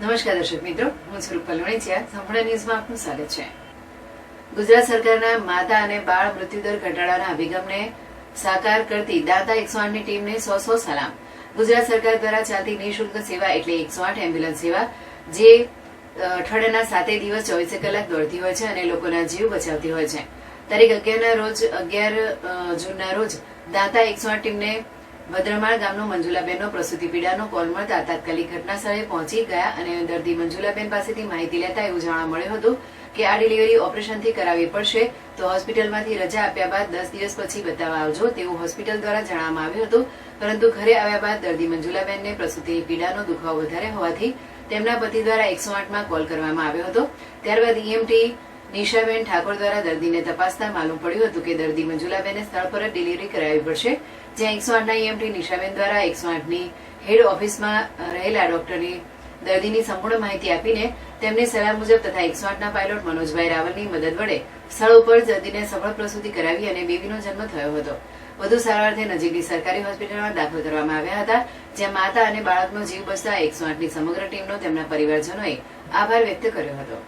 નમસ્કાર દર્શક મિત્રો, હું સ્વરૂપ રૂપલ સંપૂર્ણ ન્યૂઝમાં આપનું સ્વાગત છે. ગુજરાત સરકારના માતા અને બાળ મૃત્યુદર ઘટાડાના અભિગમને સાકાર કરતી દાતા એકસો આઠની ટીમને સો સો સલામ. ગુજરાત સરકાર દ્વારા ચાલતી નિઃશુલ્ક સેવા એટલે એકસો આઠ એમ્બ્યુલન્સ સેવા, જે અઠવાડિયાના સાતે દિવસ ચોવીસે કલાક દોડતી હોય છે અને લોકોના જીવ બચાવતી હોય છે. તારીખ અગિયારના રોજ, અગિયાર જૂનના રોજ દાતા એકસો આઠ ટીમને ભદ્રમાળ ગામનો મંજુલાબેનનો પ્રસૂતિ પીડાનો કોલ મળતા તાત્કાલિક ઘટના સ્થળે પહોંચી ગયા અને દર્દી મંજુલાબેન પાસેથી માહિતી લેતા એવું જાણવા મળ્યું હતું કે આ ડિલિવરી ઓપરેશનથી કરાવવી પડશે. તો હોસ્પિટલમાંથી રજા આપ્યા બાદ દસ દિવસ પછી બતાવવા આવજો તેવું હોસ્પિટલ દ્વારા જણાવવામાં આવ્યું હતું. પરંતુ ઘરે આવ્યા બાદ દર્દી મંજુલાબેનને પ્રસૂતિની પીડાનો દુખાવો વધારે હોવાથી તેમના પતિ દ્વારા એકસો આઠમાં કોલ કરવામાં આવ્યો હતો. ત્યારબાદ ઈએમટી નિશાબેન ઠાકોર દ્વારા દર્દીને તપાસતા માલુમ પડ્યું હતું કે દર્દી મંજુલાબેને સ્થળ પર જ ડિલિવરી કરાવવી પડશે, જ્યાં એકસો આઠના ઈએમટી નિશાબેન દ્વારા એકસો આઠની હેડ ઓફિસમાં રહેલા ડોક્ટરની દર્દીની સંપૂર્ણ માહિતી આપીને તેમની સલાહ મુજબ તથા એકસો આઠના પાયલોટ મનોજભાઈ રાવલની મદદ વડે સ્થળ ઉપર દર્દીને સફળ પ્રસૂતિ કરાવી અને બેબીનો જન્મ થયો હતો. વધુ સારવારથી નજીકની સરકારી હોસ્પિટલમાં દાખલ કરવામાં આવ્યા હતા, જ્યાં માતા અને બાળકનો જીવ બચતા એકસો આઠની સમગ્ર ટીમનો તેમના પરિવારજનોએ આભાર વ્યક્ત કર્યો હતો.